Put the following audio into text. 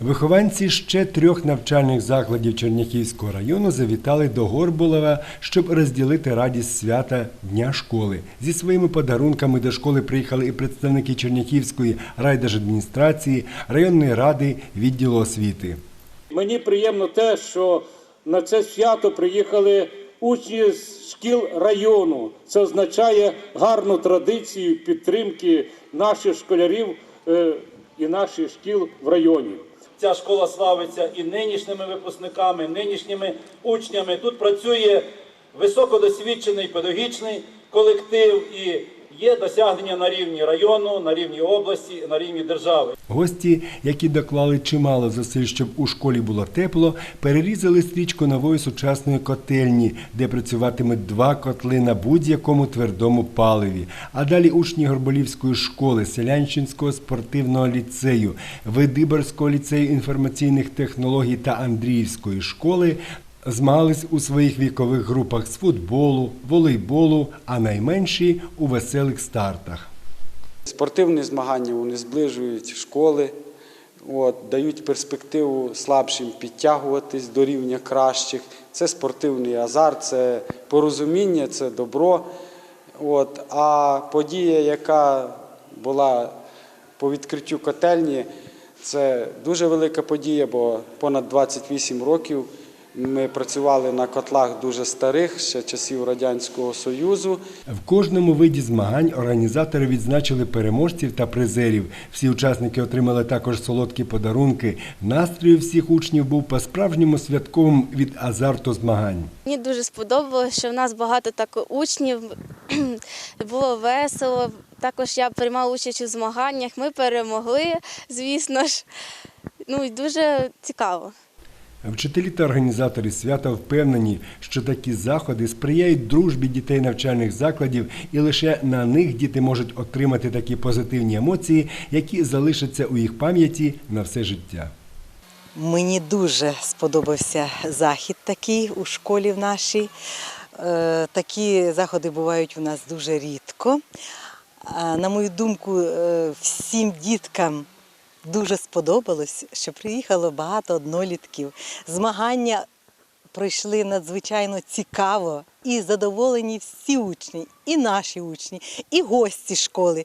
Вихованці ще трьох навчальних закладів Черняхівського району завітали до Горбулева, щоб розділити радість свята Дня школи. Зі своїми подарунками до школи приїхали і представники Черняхівської райдержадміністрації, районної ради, відділу освіти. Мені приємно те, що на це свято приїхали учні з шкіл району. Це означає гарну традицію підтримки наших школярів е, і наших шкіл в районі. Ця школа славиться і нинішніми випускниками, нинішніми учнями. Тут працює високодосвідчений педагогічний колектив і є досягнення на рівні району, на рівні області, на рівні держави. Гості, які доклали чимало зусиль, щоб у школі було тепло, перерізали стрічку нової сучасної котельні, де працюватимуть два котли на будь-якому твердому паливі. А далі учні Горболівської школи, Селянщинського спортивного ліцею, Видиборського ліцею інформаційних технологій та Андріївської школи змагались у своїх вікових групах з футболу, волейболу, а найменші у веселих стартах. Спортивні змагання вони зближують школи, от, дають перспективу слабшим підтягуватись до рівня кращих. Це спортивний азарт, це порозуміння, це добро. От, а подія, яка була по відкриттю котельні, це дуже велика подія, бо понад 28 років ми працювали на котлах дуже старих, ще часів Радянського Союзу. В кожному виді змагань організатори відзначили переможців та призерів. Всі учасники отримали також солодкі подарунки. Настрій у всіх учнів був по-справжньому святковим від азарту змагань. Мені дуже сподобалося, що в нас багато так учнів, було весело. Також я приймала участь у змаганнях. Ми перемогли, звісно ж. Ну і дуже цікаво. Вчителі та організатори свята впевнені, що такі заходи сприяють дружбі дітей навчальних закладів, і лише на них діти можуть отримати такі позитивні емоції, які залишаться у їх пам'яті на все життя. Мені дуже сподобався захід такий у школі в нашій. Е, Такі заходи бувають у нас дуже рідко. На мою думку, е, всім діткам дуже сподобалось, що приїхало багато однолітків. Змагання пройшли надзвичайно цікаво і задоволені всі учні, і наші учні, і гості школи.